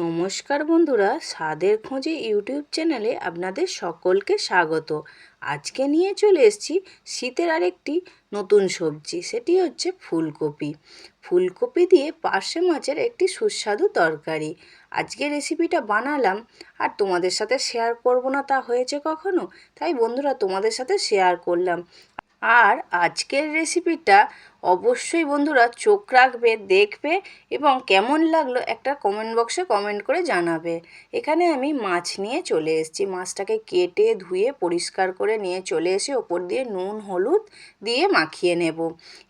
নমস্কার বন্ধুরা, স্বাদের খোঁজে ইউটিউব চ্যানেলে আপনাদের সকলকে স্বাগত। আজকে নিয়ে চলে এসেছি শীতের আরেকটি নতুন সবজি, সেটি হচ্ছে ফুলকপি। ফুলকপি দিয়ে পার্শে মাছের একটি সুস্বাদু তরকারি। আজকে রেসিপিটা বানালাম, আর তোমাদের সাথে শেয়ার করব না, তা হয়েছে কখনো? তাই বন্ধুরা, তোমাদের সাথে শেয়ার করলাম। আর আজকের রেসিপিটা অবশ্যই বন্ধুরা চোখ রাখবে, দেখবে এবং কেমন লাগল একটা কমেন্ট বক্সে কমেন্ট করে জানাবে। এখানে আমি মাছ নিয়ে চলে এসেছি। মাছটাকে কেটে, ধুয়ে, পরিষ্কার করে নিয়ে চলে এসে ওপর দিয়ে নুন, হলুদ দিয়ে মাখিয়ে নেব।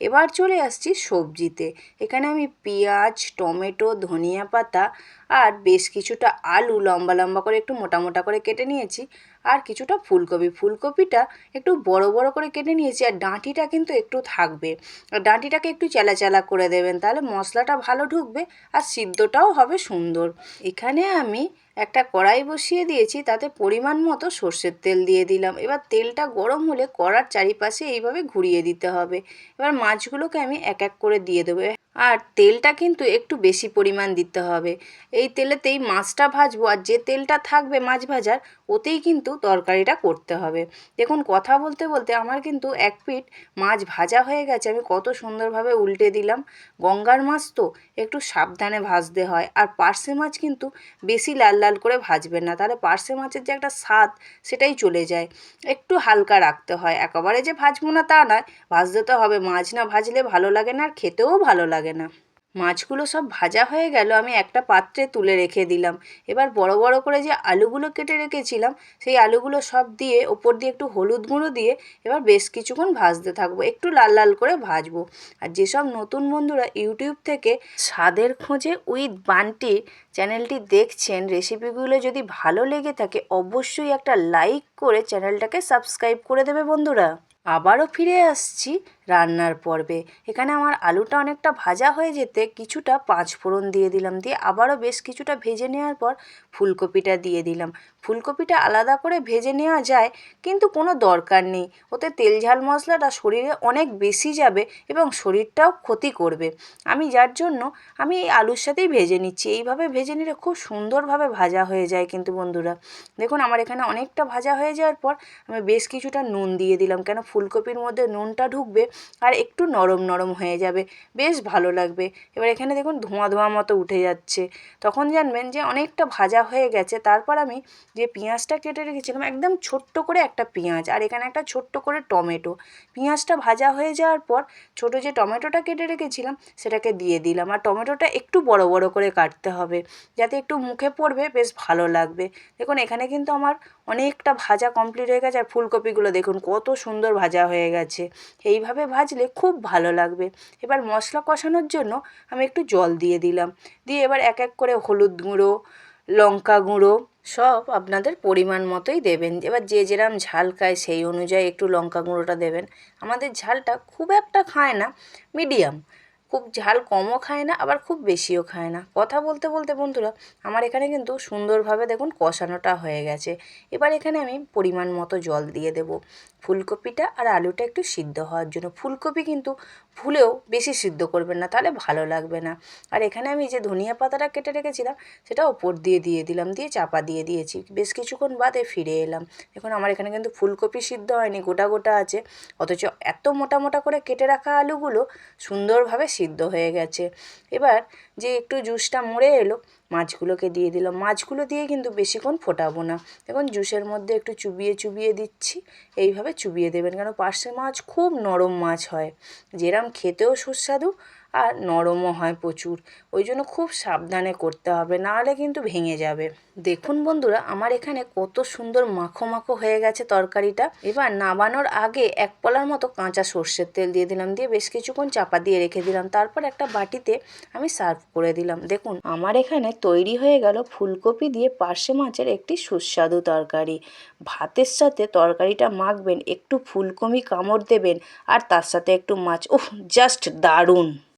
এবার চলে আসছি সবজিতে। এখানে আমি পেঁয়াজ, টমেটো, ধনিয়া পাতা আর বেশ কিছুটা আলু লম্বা লম্বা করে একটু মোটা মোটা করে কেটে নিয়েছি। আর কিছুটা ফুলকপি। ফুলকপিটা একটু বড় বড় করে কেটে নিয়েছি আর ডাঁটিটা কিন্তু একটু থাকবে। আর ডাঁটিটাকে একটু চেলা চেলা করে দেবেন, তাহলে মশলাটা ভালো ঢুকবে আর সিদ্ধটাও হবে সুন্দর। এখানে আমি একটা কড়াই বসিয়ে দিয়েছি, তাতে পরিমাণ মতো সর্ষের তেল দিয়ে দিলাম। এবার তেলটা গরম হলে কড়ার চারিপাশে এইভাবে ঘুরিয়ে দিতে হবে। এবার মাছগুলোকে আমি এক এক করে দিয়ে দেবো। আর তেলটা কিন্তু একটু বেশি পরিমাণ দিতে হবে। এই তেলেতেই মাছটা ভাজবো আর যে তেলটা থাকবে মাছ ভাজার, ওতেই কিন্তু তরকারিটা করতে হবে। দেখুন, কথা বলতে বলতে আমার কিন্তু এক পিঠ মাছ ভাজা হয়ে গেছে, আমি কত সুন্দরভাবে উল্টে দিলাম। গঙ্গার মাছ তো একটু সাবধানে ভাজতে হয় আর পার্শে মাছ কিন্তু বেশি লাল লাল করে ভাজবেন না, তাহলে পার্শে মাছের যে একটা স্বাদ সেটাই চলে যায়। একটু হালকা রাখতে হয়, একেবারে যে ভাজবো না তা নয়, ভাজতে তো হবে, মাছ না ভাজলে ভালো লাগে না আর খেতেও ভালো লাগে না। মাছগুলো সব ভাজা হয়ে গেল, আমি একটা পাত্রে তুলে রেখে দিলাম। এবার বড় বড় করে যে আলুগুলো কেটে রেখেছিলাম, সেই আলুগুলো সব দিয়ে, ওপর দিয়ে একটু হলুদ গুঁড়ো দিয়ে, এবার বেশ কিছুক্ষণ ভাজতে থাকব। একটু লাল লাল করে ভাজবো। আর যেসব নতুন বন্ধুরা ইউটিউব থেকে স্বাদের খোঁজে উইথ বান্টি চ্যানেলটি দেখছেন, রেসিপিগুলো যদি ভালো লেগে থাকে, অবশ্যই একটা লাইক করে চ্যানেলটাকে সাবস্ক্রাইব করে দেবে বন্ধুরা। আবারও ফিরে আসছি রান্নার পর্বে। এখানে আমার আলুটা অনেকটা ভাজা হয়ে যেতে কিছুটা পাঁচ ফোড়ন দিয়ে দিলাম। দিয়ে আবারও বেশ কিছুটা ভেজে নেওয়ার পর ফুলকপিটা দিয়ে দিলাম। ফুলকপিটা আলাদা করে ভেজে নেওয়া যায়, কিন্তু কোনো দরকার নেই। ওতে তেল ঝাল মশলাটা শরীরে অনেক বেশি যাবে এবং শরীরটাও ক্ষতি করবে। আমি যার জন্য, আমি এই আলুর সাথেই ভেজে নিচ্ছি। এইভাবে ভেজে নিলে খুব সুন্দরভাবে ভাজা হয়ে যায় কিন্তু বন্ধুরা। দেখুন, আমার এখানে অনেকটা ভাজা হয়ে যাওয়ার পর আমি বেশ কিছুটা নুন দিয়ে দিলাম। কেন, ফুলকপির মধ্যে নুনটা ঢুকবে আর একটু নরম নরম হয়ে যাবে। বেশ ভালো লাগবে। এবার এখানে দেখুন ধোঁয়া ধোঁয়া মতো উঠে যাচ্ছে। তখন জানবেন যে অনেকটা ভাজা হয়ে গেছে। তারপর আমি যে পেঁয়াজটা কেটে রেখেছিলাম, একদম ছোট্ট করে একটা পেঁয়াজ আর এখানে একটা ছোট্ট করে টমেটো। পেঁয়াজটা ভাজা হয়ে যাওয়ার পর ছোটো যে টমেটোটা কেটে রেখেছিলাম, সেটাকে দিয়ে দিলাম। আর টমেটোটা একটু বড় বড় করে কাটতে হবে। যাতে একটু মুখে পড়বে, বেশ ভালো লাগবে। দেখুন এখানে কিন্তু আমার অনেকটা ভাজা কমপ্লিট হয়ে গেছে। আর ফুলকপিগুলো দেখুন কত সুন্দর ভাজা হয়ে গেছে। এইভাবে ভাজলে খুব ভালো লাগবে। এবার মশলা কষানোর জন্য আমি একটু জল দিয়ে দিলাম। দিয়ে এবার এক এক করে হলুদ গুঁড়ো, লঙ্কা গুঁড়ো সব আপনাদের পরিমাণ মতোই দেবেন। এবার যে যেরাম ঝাল খায় সেই অনুযায়ী একটু লঙ্কা গুঁড়োটা দেবেন। আমাদের ঝালটা খুব একটা খায় না, মিডিয়াম। খুব ঝাল কমও খায় না, আবার খুব বেশিও খায় না। কথা বলতে বলতে বন্ধুরা, আমার এখানে কিন্তু সুন্দরভাবে দেখুন কষানোটা হয়ে গেছে। এবার এখানে আমি পরিমাণ মতো জল দিয়ে দেব। ফুলকপিটা আর আলুটা একটু সিদ্ধ হওয়ার জন্য। ফুলকপি কিন্তু ভুলেও বেশি সিদ্ধ করবেন না, তাহলে ভালো লাগবে না। আর এখানে আমি যে ধনিয়া পাতাটা কেটে রেখেছিলাম, সেটা ওপর দিয়ে দিয়ে দিলাম, দিয়ে চাপা দিয়ে দিয়েছি। বেশ কিছুক্ষণ বাদে ফিরে এলাম। এখন আমার এখানে কিন্তু ফুলকপি সিদ্ধ হয়নি, গোটা গোটা আছে। অথচ এত মোটা মোটা করে কেটে রাখা আলুগুলো সুন্দরভাবে সিদ্ধ হয়ে গেছে। এবার যে একটু জুসটা মরে এলো, মাছগুলোকে দিয়ে দিলাম। মাছগুলো দিয়ে কিন্তু বেশিক্ষণ ফোটাবো না। এখন জুসের মধ্যে একটু চুবিয়ে চুবিয়ে দিচ্ছি, এইভাবে চুবিয়ে দেবেন। কেন, পার্শে মাছ খুব নরম মাছ হয়। যেরম খেতেও সুস্বাদু আর নরমও হয় প্রচুর। ওই জন্য খুব সাবধানে করতে হবে, নাহলে কিন্তু ভেঙে যাবে। দেখুন বন্ধুরা, আমার এখানে কত সুন্দর মাখো মাখো হয়ে গেছে তরকারিটা। এবার নামানোর আগে এক পলার মতো কাঁচা সর্ষের তেল দিয়ে দিলাম, দিয়ে বেশ কিছুক্ষণ চাপা দিয়ে রেখে দিলাম। তারপর একটা বাটিতে আমি সার্ভ করে দিলাম। দেখুন, আমার এখানে তৈরি হয়ে গেল ফুলকপি দিয়ে পার্শে মাছের একটি সুস্বাদু তরকারি। ভাতের সাথে তরকারিটা মাখবেন, একটু ফুলকপি কামড় দেবেন, আর তার সাথে একটু মাছ, উফ, জাস্ট দারুণ!